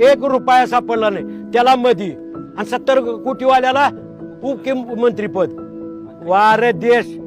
एक रुपया सापडला नाही. त्याला मधी. आणि सत्तर कोटीवाल्याला उपमुख्यमंत्रीपद वारे देश.